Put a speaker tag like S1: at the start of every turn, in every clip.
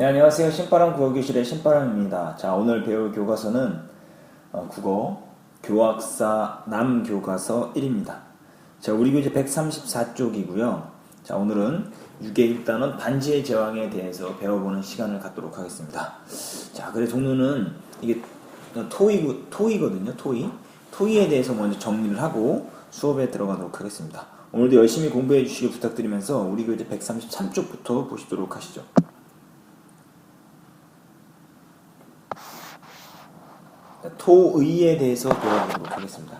S1: 네, 안녕하세요. 신바람 국어교실의 신바람입니다. 자, 오늘 배울 교과서는 어, 국어 교학사 남교과서 1입니다. 자, 우리 교재 134쪽이고요. 자, 오늘은 6의 1단원 반지의 제왕에 대해서 배워보는 시간을 갖도록 하겠습니다. 자, 그래 종류는 이게 토이, 토이거든요. 토이. 토이에 대해서 먼저 정리를 하고 수업에 들어가도록 하겠습니다. 오늘도 열심히 공부해 주시길 부탁드리면서 우리 교재 133쪽부터 보시도록 하시죠. 토의에 대해서 배워보도록 하겠습니다.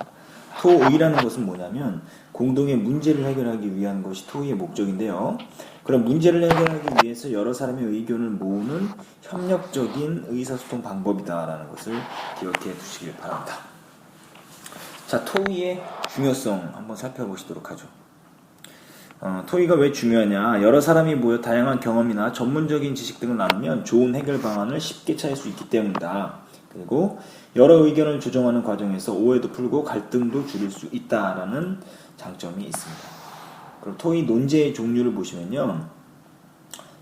S1: 토의라는 것은 뭐냐면 공동의 문제를 해결하기 위한 것이 토의의 목적인데요. 그럼 문제를 해결하기 위해서 여러 사람의 의견을 모으는 협력적인 의사소통 방법이다라는 것을 기억해 두시길 바랍니다. 자, 토의의 중요성 한번 살펴보시도록 하죠. 어, 토의가 왜 중요하냐? 여러 사람이 모여 다양한 경험이나 전문적인 지식 등을 나누면 좋은 해결 방안을 쉽게 찾을 수 있기 때문이다. 그리고 여러 의견을 조정하는 과정에서 오해도 풀고 갈등도 줄일 수 있다라는 장점이 있습니다. 그럼 토의 논제의 종류를 보시면요.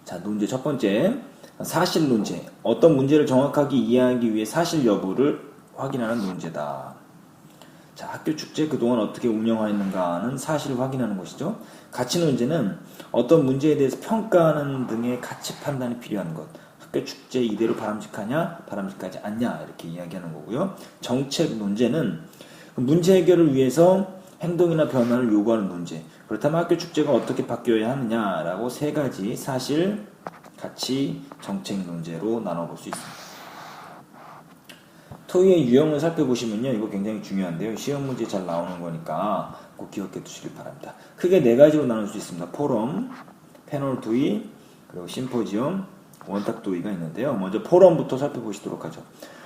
S1: 자, 논제 첫 번째. 사실 논제. 어떤 문제를 정확하게 이해하기 위해 사실 여부를 확인하는 논제다. 자, 학교 축제 그동안 어떻게 운영하였는가는 사실을 확인하는 것이죠. 가치 논제는 어떤 문제에 대해서 평가하는 등의 가치 판단이 필요한 것. 학교 축제 이대로 바람직하냐, 바람직하지 않냐 이렇게 이야기하는 거고요. 정책 논제는 문제 해결을 위해서 행동이나 변화를 요구하는 문제. 그렇다면 학교 축제가 어떻게 바뀌어야 하느냐라고 세 가지 사실, 가치, 정책 논제로 나눠볼 수 있습니다. 토의의 유형을 살펴보시면요. 이거 굉장히 중요한데요. 시험 문제 잘 나오는 거니까 꼭 기억해 두시길 바랍니다. 크게 네 가지로 나눌 수 있습니다. 포럼, 패널 토의, 그리고 심포지엄, 원탁 도의가 있는데요. 먼저 포럼부터 살펴보시도록 하죠.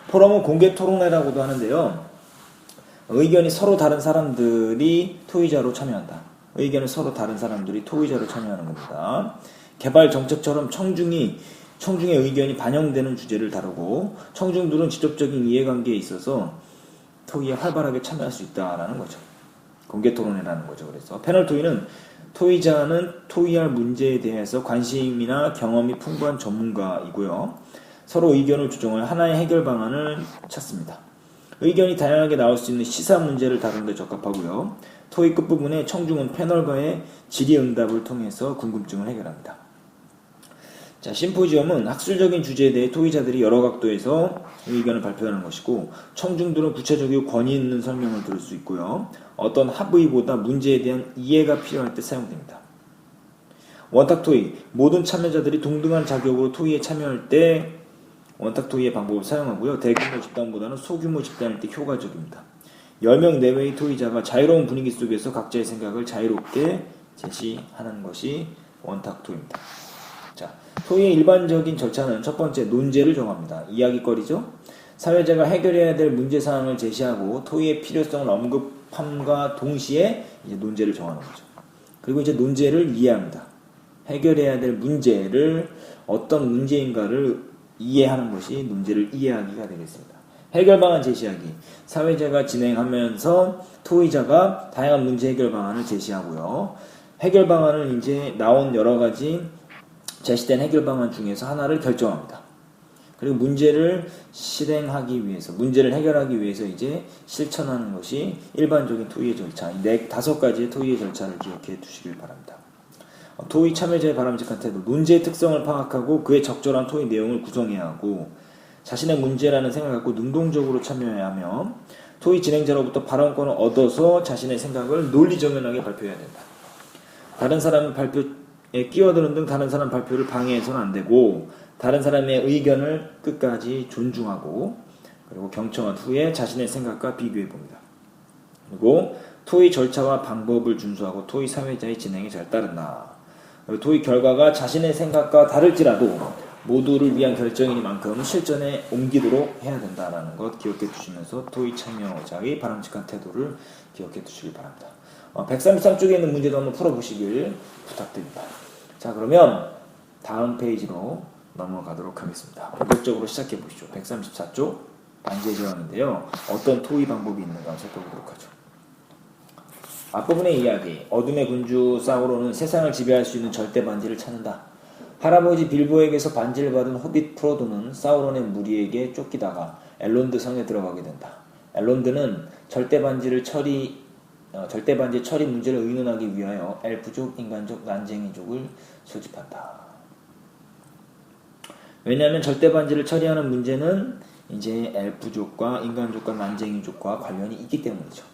S1: 포럼은 공개 토론회라고도 하는데요. 의견이 서로 다른 사람들이 토의자로 참여한다. 의견을 서로 다른 사람들이 토의자로 참여하는 겁니다. 개발 정책처럼 청중이 청중의 의견이 반영되는 주제를 다루고 청중들은 직접적인 이해관계에 있어서 토의에 활발하게 참여할 수 있다라는 거죠. 공개 토론회라는 거죠. 그래서 패널 토의는 토의자는 토의할 문제에 대해서 관심이나 경험이 풍부한 전문가이고요. 서로 의견을 조정할 하나의 해결 방안을 찾습니다. 의견이 다양하게 나올 수 있는 시사 문제를 다루는 데 적합하고요. 토의 끝부분에 청중은 패널과의 질의응답을 통해서 궁금증을 해결합니다. 자, 심포지엄은 학술적인 주제에 대해 토의자들이 여러 각도에서 의견을 발표하는 것이고 청중들은 구체적이고 권위 있는 설명을 들을 수 있고요. 어떤 합의보다 문제에 대한 이해가 필요할 때 사용됩니다. 원탁 토의 모든 참여자들이 동등한 자격으로 토의에 참여할 때 원탁 토의의 방법을 사용하고요. 대규모 집단보다는 소규모 집단일 때 효과적입니다. 10명 내외의 토의자가 자유로운 분위기 속에서 각자의 생각을 자유롭게 제시하는 것이 원탁 토의입니다. 자, 토의의 일반적인 절차는 첫 번째 논제를 정합니다. 이야기거리죠. 사회자가 해결해야 될 문제 사항을 제시하고 토의의 필요성을 언급함과 동시에 이제 논제를 정하는 거죠. 그리고 이제 논제를 이해합니다. 해결해야 될 문제를 어떤 문제인가를 이해하는 것이 문제를 이해하기가 되겠습니다. 해결 방안 제시하기. 사회자가 진행하면서 토의자가 다양한 문제 해결 방안을 제시하고요. 해결 방안을 이제 나온 여러 가지 제시된 해결 방안 중에서 하나를 결정합니다. 그리고 문제를 실행하기 위해서, 문제를 해결하기 위해서 이제 실천하는 것이 일반적인 토의의 절차, 네, 다섯 가지의 토의의 절차를 기억해 두시길 바랍니다. 토의 참여자의 바람직한 태도, 문제의 특성을 파악하고 그에 적절한 토의 내용을 구성해야 하고, 자신의 문제라는 생각을 갖고 능동적으로 참여해야 하며, 토의 진행자로부터 발언권을 얻어서 자신의 생각을 논리정연하게 발표해야 된다. 다른 사람 발표 끼어드는 등 다른 사람 발표를 방해해서는 안 되고 다른 사람의 의견을 끝까지 존중하고 그리고 경청한 후에 자신의 생각과 비교해 봅니다. 그리고 토의 절차와 방법을 준수하고 토의 사회자의 진행에 잘 따른다. 토의 결과가 자신의 생각과 다를지라도 모두를 위한 결정이니만큼 실전에 옮기도록 해야 된다는 것 기억해 두시면서 토의 참여자의 바람직한 태도를 기억해 두시기 바랍니다. 133쪽에 어, 있는 문제도 한번 풀어보시길 부탁드립니다. 자, 그러면 다음 페이지로 넘어가도록 하겠습니다. 본격적으로 시작해 보시죠. 134쪽 반지의 제왕인데요. 어떤 토의 방법이 있는가 살펴보도록 하죠. 앞부분의 이야기. 어둠의 군주 사우로는 세상을 지배할 수 있는 절대 반지를 찾는다. 할아버지 빌보에게서 반지를 받은 호빗 프로도는 사우론의 무리에게 쫓기다가 엘론드 성에 들어가게 된다. 엘론드는 절대 반지를 처리 어, 절대 반지 처리 문제를 의논하기 위하여 엘프족, 인간족, 난쟁이족을 소집한다. 왜냐하면 절대 반지를 처리하는 문제는 이제 엘프족과 인간족과 난쟁이족과 관련이 있기 때문이죠.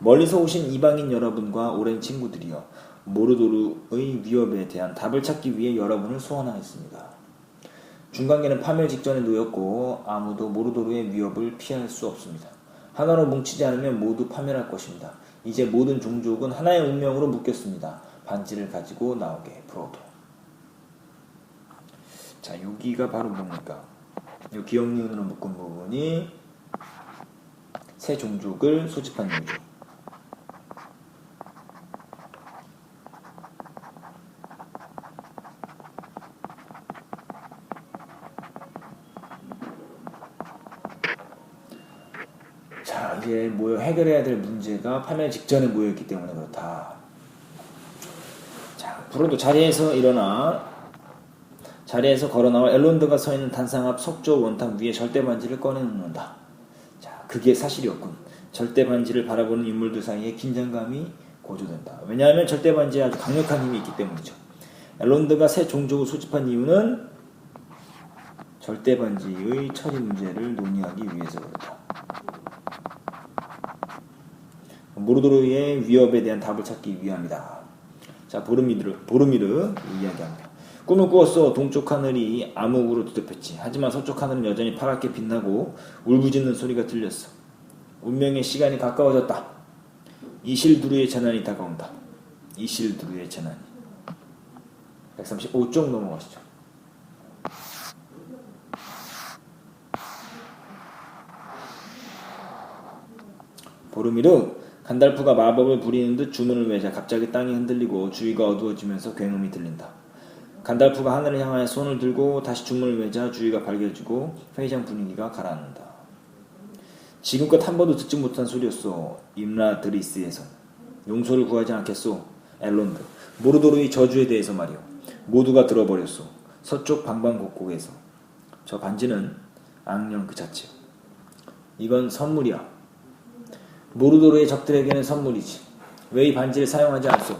S1: 멀리서 오신 이방인 여러분과 오랜 친구들이여 모르도르의 위협에 대한 답을 찾기 위해 여러분을 소환하였습니다. 중간계는 파멸 직전에 놓였고 아무도 모르도르의 위협을 피할 수 없습니다. 하나로 뭉치지 않으면 모두 파멸할 것입니다. 이제 모든 종족은 하나의 운명으로 묶였습니다. 반지를 가지고 나오게 프로도. 자, 여기가 바로 뭡니까? 이 기억니은으로 묶은 부분이 새 종족을 소집한 이유 자, 이제 모여 해결해야 될 문제가 파멸 직전에 모여있기 때문에 그렇다. 자, 프로도 자리에서 일어나 자리에서 걸어나와 엘론드가 서 있는 단상 앞 석조 원탑 위에 절대 반지를 꺼내놓는다. 자, 그게 사실이었군. 절대 반지를 바라보는 인물들 사이에 긴장감이 고조된다. 왜냐하면 절대 반지에 아주 강력한 힘이 있기 때문이죠. 엘론드가 새 종족을 소집한 이유는 절대 반지의 처리 문제를 논의하기 위해서 그렇다. 모르도르의 위협에 대한 답을 찾기 위함이다. 자, 보르미르, 보르미르 이야기합니다. 꿈을 꾸었어. 동쪽 하늘이 암흑으로 뒤덮였지. 하지만 서쪽 하늘은 여전히 파랗게 빛나고 울부짖는 소리가 들렸어. 운명의 시간이 가까워졌다. 이실두루의 재난이 다가온다. 이실두루의 재난이. 135쪽 넘어가시죠. 보르미르 간달프가 마법을 부리는 듯 주문을 외자 갑자기 땅이 흔들리고 주위가 어두워지면서 굉음이 들린다. 간달프가 하늘을 향하여 손을 들고 다시 주문을 외자 주위가 밝아지고 회의장 분위기가 가라앉는다. 지금껏 한 번도 듣지 못한 소리였소. 임라드리스에서 용서를 구하지 않겠소. 엘론드. 모르도르의 저주에 대해서 말이오. 모두가 들어버렸소. 서쪽 방방곡곡에서. 저 반지는 악령 그 자체요. 이건 선물이야. 모르도르의 적들에게는 선물이지. 왜 이 반지를 사용하지 않소?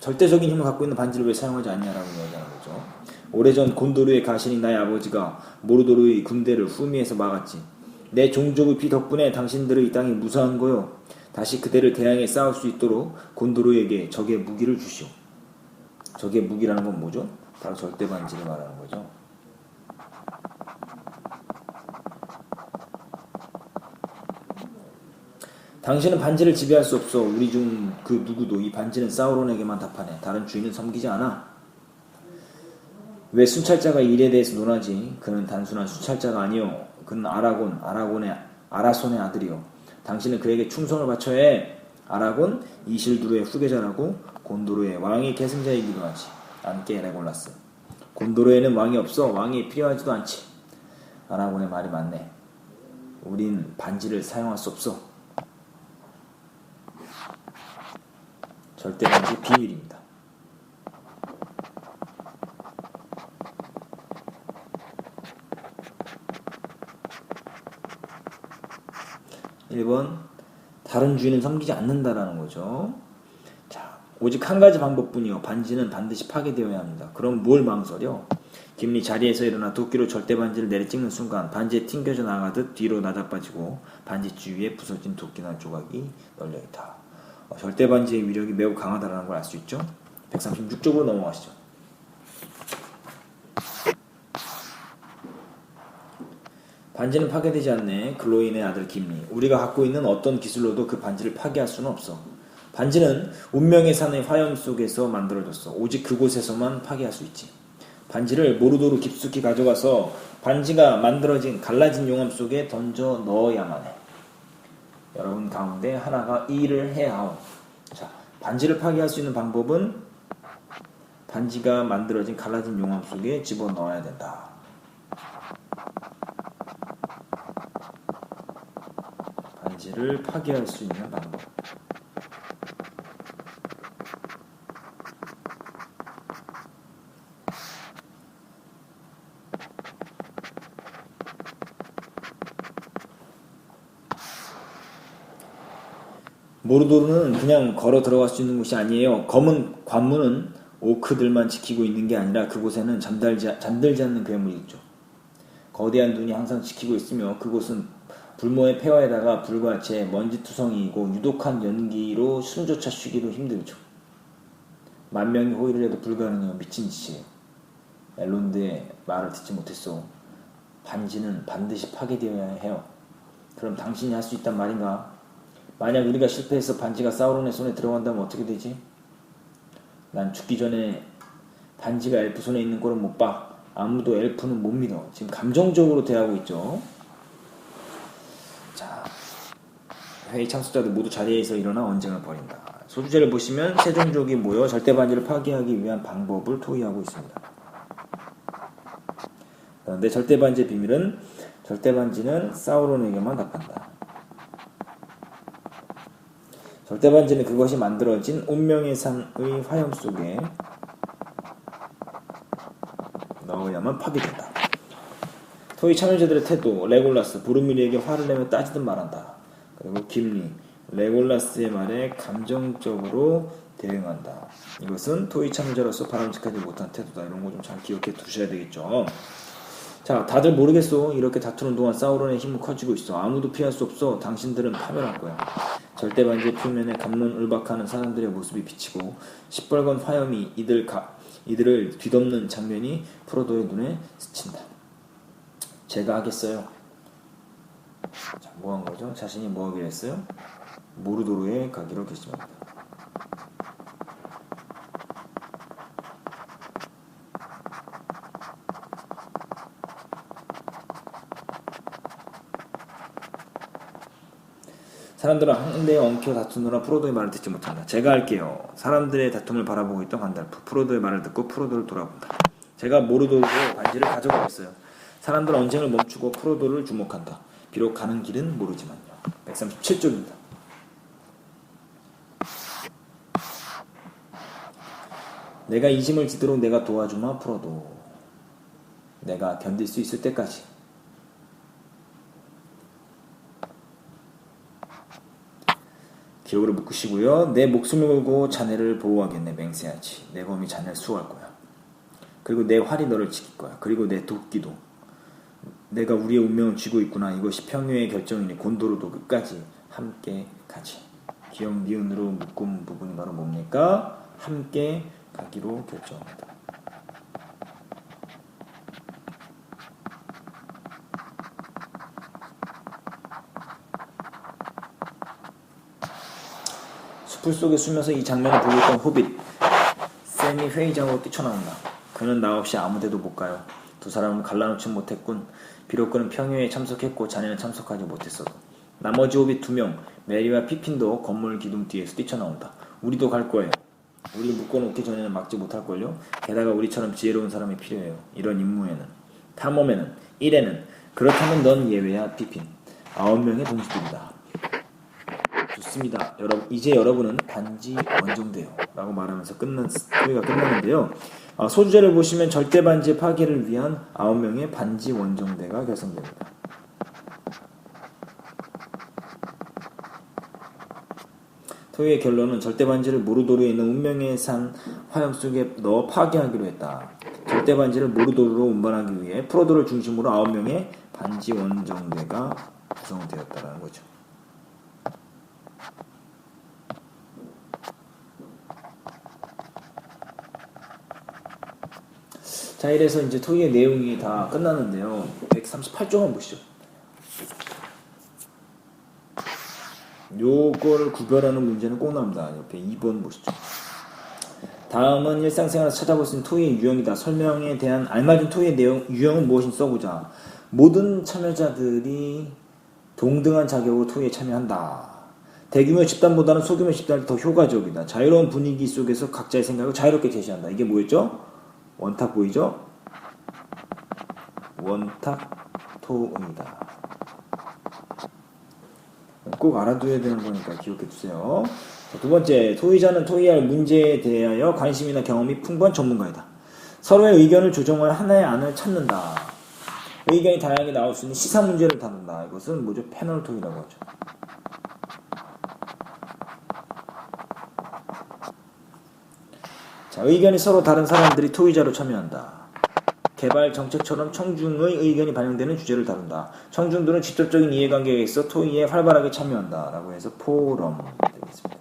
S1: 절대적인 힘을 갖고 있는 반지를 왜 사용하지 않냐라고 이야기하는 거죠. 오래전 곤도르의 가신인 나의 아버지가 모르도르의 군대를 후미에서 막았지. 내 종족의 피 덕분에 당신들의 이 땅이 무사한 거요. 다시 그대를 대항해 싸울 수 있도록 곤도르에게 적의 무기를 주시오. 적의 무기라는 건 뭐죠? 바로 절대 반지를 말하는 거죠. 당신은 반지를 지배할 수 없어. 우리 중 그 누구도 이 반지는 사우론에게만 답하네. 다른 주인은 섬기지 않아. 왜 순찰자가 일에 대해서 논하지? 그는 단순한 순찰자가 아니요. 그는 아라곤, 아라곤의 아라손의 아들이요. 당신은 그에게 충성을 바쳐야 해. 아라곤 이실두르의 후계자라고 곤도르의 왕의 계승자이기도 하지. 안게 레골라스. 곤도르에는 왕이 없어. 왕이 필요하지도 않지. 아라곤의 말이 맞네. 우린 반지를 사용할 수 없어. 절대 반지 비밀입니다. (1번) 다른 주인은 섬기지 않는다라는 거죠. 자, 오직 한 가지 방법뿐이요. 반지는 반드시 파괴되어야 합니다. 그럼 뭘 망설여? 김리 자리에서 일어나 도끼로 절대 반지를 내려 찍는 순간 반지에 튕겨져 나가듯 뒤로 나자빠지고 반지 주위에 부서진 도끼나 조각이 널려 있다. 어, 절대 반지의 위력이 매우 강하다는 걸 알 수 있죠. 136쪽으로 넘어가시죠. 반지는 파괴되지 않네. 글로인의 아들 김리. 우리가 갖고 있는 어떤 기술로도 그 반지를 파괴할 수는 없어. 반지는 운명의 산의 화염 속에서 만들어졌어. 오직 그곳에서만 파괴할 수 있지. 반지를 모르도로 깊숙이 가져가서 반지가 만들어진 갈라진 용암 속에 던져 넣어야만 해. 여러분 가운데 하나가 이 일을 해야 하오. 자, 반지를 파괴할 수 있는 방법은 반지가 만들어진 갈라진 용암 속에 집어 넣어야 된다. 반지를 파괴할 수 있는 방법. 모르도르는 그냥 걸어 들어갈 수 있는 곳이 아니에요. 검은 관문은 오크들만 지키고 있는 게 아니라 그곳에는 잠들지, 잠들지 않는 괴물이 있죠. 거대한 눈이 항상 지키고 있으며 그곳은 불모의 폐허에다가 불과 제 먼지투성이이고 유독한 연기로 숨조차 쉬기도 힘들죠. 만 명이 호의를 해도 불가능해요. 미친 짓이에요. 엘론드의 말을 듣지 못했어. 반지는 반드시 파괴되어야 해요. 그럼 당신이 할 수 있단 말인가? 만약 우리가 실패해서 반지가 사우론의 손에 들어간다면 어떻게 되지? 난 죽기 전에 반지가 엘프 손에 있는 꼴은 못 봐. 아무도 엘프는 못 믿어. 지금 감정적으로 대하고 있죠. 자, 회의 참석자들 모두 자리에서 일어나 언쟁을 벌인다. 소주제를 보시면 세종족이 모여 절대 반지를 파괴하기 위한 방법을 토의하고 있습니다. 그런데 절대 반지의 비밀은 절대 반지는 사우론에게만 답한다. 절대반지는 그것이 만들어진 운명의 산의 화염 속에 넣어야만 파괴된다. 토이 참여자들의 태도, 레골라스, 부르미리에게 화를 내며 따지듯 말한다. 그리고 김리, 레골라스의 말에 감정적으로 대응한다. 이것은 토이 참여자로서 바람직하지 못한 태도다. 이런 거 좀 잘 기억해 두셔야 되겠죠. 자, 다들 모르겠어. 이렇게 다투는 동안 사우론의 힘은 커지고 있어. 아무도 피할 수 없어. 당신들은 파멸할 거야. 절대 반지의 표면에 감론을박하는 사람들의 모습이 비치고 시뻘건 화염이 이들 가, 이들을 뒤덮는 장면이 프로도의 눈에 스친다. 제가 하겠어요. 자, 뭐 한 거죠? 자신이 뭐 하기로 했어요? 모르도로에 가기로 결심합니다. 사람들은 한대에 엉켜 다투느라 프로도의 말을 듣지 못한다. 제가 할게요. 사람들의 다툼을 바라보고 있던 간달프. 프로도의 말을 듣고 프로도를 돌아본다. 제가 모르도로 반지를 가져가겠어요. 사람들은 언쟁을 멈추고 프로도를 주목한다. 비록 가는 길은 모르지만요. 137쪽입니다. 내가 이 짐을 지도록 내가 도와주마 프로도. 내가 견딜 수 있을 때까지. 기억으로 묶으시고요. 내 목숨을 걸고 자네를 보호하겠네 맹세하지. 내 검이 자네를 수호할 거야. 그리고 내 활이 너를 지킬 거야. 그리고 내 도끼도. 내가 우리의 운명을 쥐고 있구나. 이것이 평유의 결정이니 곤도로도 끝까지 함께 가지. 기억 니은으로 묶은 부분이 바로 뭡니까? 함께 가기로 결정합니다. 숲을 속에 숨면서 이 장면을 보고 있던 호빗 샘이 회의장으로 뛰쳐나온다. 그는 나 없이 아무데도 못 가요. 두 사람은 갈라놓지 못했군. 비록 그는 평유에 참석했고 자네는 참석하지 못했어도. 나머지 호빗 두 명, 메리와 피핀도 건물 기둥 뒤에서 뛰쳐나온다. 우리도 갈 거예요. 우리 묶어놓기 전에는 막지 못할걸요? 게다가 우리처럼 지혜로운 사람이 필요해요. 이런 임무에는. 탐험에는. 일에는. 그렇다면 넌 예외야, 피핀. 아홉 명의 동지들이다. 좋습니다. 여러분, 이제 여러분은 반지 원정대요. 라고 말하면서 끝난, 스토리가 끝나는데요. 아, 소주제를 보시면 절대 반지의 파괴를 위한 9명의 반지 원정대가 결성됩니다. 토요의 결론은 절대 반지를 모르도르에 있는 운명의 산 화염 속에 넣어 파괴하기로 했다. 절대 반지를 모르도르로 운반하기 위해 프로도를 중심으로 9명의 반지 원정대가 구성되었다는 거죠. 자, 이래서 이제 토의의 내용이 다 끝났는데요. 138조만 보시죠. 요걸 구별하는 문제는 꼭 나옵니다. 옆에 2번 보시죠. 다음은 일상생활에서 찾아볼 수 있는 토의의 유형이다. 설명에 대한 알맞은 토의의 내용, 유형은 무엇인지 써보자. 모든 참여자들이 동등한 자격으로 토의에 참여한다. 대규모 집단보다는 소규모 집단이 더 효과적이다. 자유로운 분위기 속에서 각자의 생각을 자유롭게 제시한다. 이게 뭐였죠? 원탁 보이죠? 원탁 토입니다. 꼭 알아둬야 되는 거니까 기억해 두세요. 두 번째, 토의자는 토의할 문제에 대하여 관심이나 경험이 풍부한 전문가이다. 서로의 의견을 조정할 하나의 안을 찾는다. 의견이 다양하게 나올 수 있는 시사 문제를 다룬다. 이것은 뭐죠? 패널 토의라고 하죠. 자, 의견이 서로 다른 사람들이 토의자로 참여한다. 개발 정책처럼 청중의 의견이 반영되는 주제를 다룬다. 청중들은 직접적인 이해관계에 있어 토의에 활발하게 참여한다. 라고 해서 포럼 되겠습니다.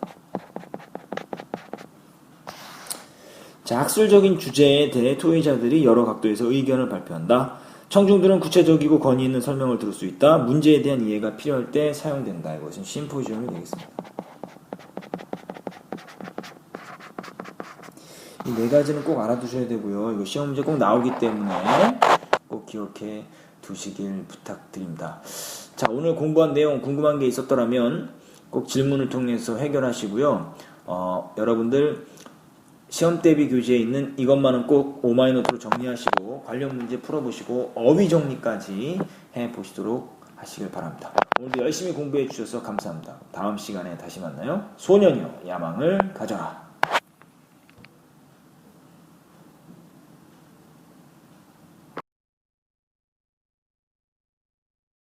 S1: 자, 학술적인 주제에 대해 토의자들이 여러 각도에서 의견을 발표한다. 청중들은 구체적이고 권위 있는 설명을 들을 수 있다. 문제에 대한 이해가 필요할 때 사용된다. 이것은 심포지엄이 되겠습니다. 이 네 가지는 꼭 알아두셔야 되고요. 이거 시험 문제 꼭 나오기 때문에 꼭 기억해 두시길 부탁드립니다. 자, 오늘 공부한 내용 궁금한 게 있었더라면 꼭 질문을 통해서 해결하시고요. 어, 여러분들 시험 대비 교재에 있는 이것만은 꼭 오마이노트로 정리하시고 관련 문제 풀어보시고 어휘 정리까지 해보시도록 하시길 바랍니다. 오늘도 열심히 공부해 주셔서 감사합니다. 다음 시간에 다시 만나요. 소년이여 야망을 가져라.